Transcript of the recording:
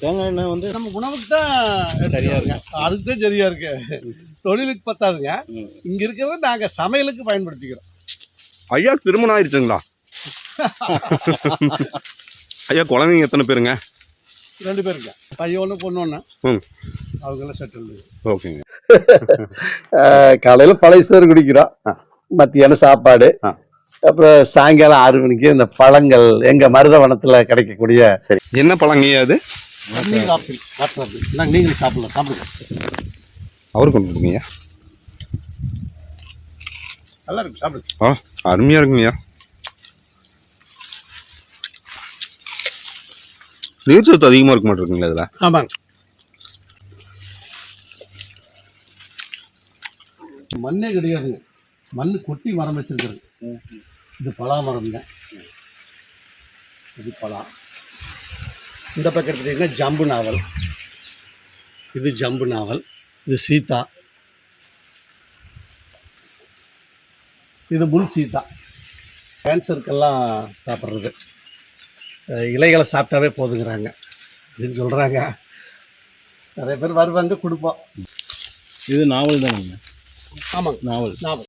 தேங்காய் எண்ணெய் வந்து நம்ம உணவுக்கு தான் சரியா சரியா அதுக்கு தான் சரியா இருக்கு. தொழிலுக்கு பத்தாதுங்க. இங்க இருக்கிறத நாங்க சமையலுக்கு பயன்படுத்திக்கிறோம். ஐயா திருமணம் ஆயிடுச்சுங்களா? ஐயா குழந்தைங்க எத்தனை பேருங்க? ரெண்டு பேருங்க. பையன் ஒன்று பொண்ணு ஒன்று ம். அவங்கெல்லாம் செட்டில் ஓகேங்க. காலையில் பழைய சோறு குடிக்கிறோம். மத்தியானம் சாப்பாடு. ஆ. அப்புறம் சாயங்காலம் ஆறு மணிக்கு இந்த பழங்கள் எங்க மருதவனத்துல கிடைக்கக்கூடிய என்ன பழங்கய்யா அது? நீங்களும் ஆப்பிள் வாட்ஸ் ஆப்பிள் நாங்கள் நீங்களும் சாப்பிடலாம் சாப்பிடுங்க. அவருக்கு கொண்டு கொடுங்கய்யா நல்லா இருக்கு சாப்பிடுங்க. ஆ அருமையாக இருக்குங்கய்யா நீர் சத்து அதிகமாக இருக்க மாட்டிருக்குங்களா இதில்? ஆமாங்க. மண்ணே கிடையாதுங்க. மண் கொட்டி மரம் வச்சிருக்கிறது. இது பலா மரம்ங்க இது பலா. இந்த பக்கம் பார்த்தீங்கன்னா ஜம்பு நாவல். இது ஜம்பு நாவல். இது சீதா. இது முள் சீதா. கேன்சருக்கெல்லாம் சாப்பிட்றது. இலைகளை சாப்பிட்டாவே போதுங்கிறாங்க. அப்படின்னு சொல்கிறாங்க நிறைய பேர் வருவாங்க கொடுப்போம். இது நாவல் தானுங்க? ஆமாங்க. நாவல். நாவல்.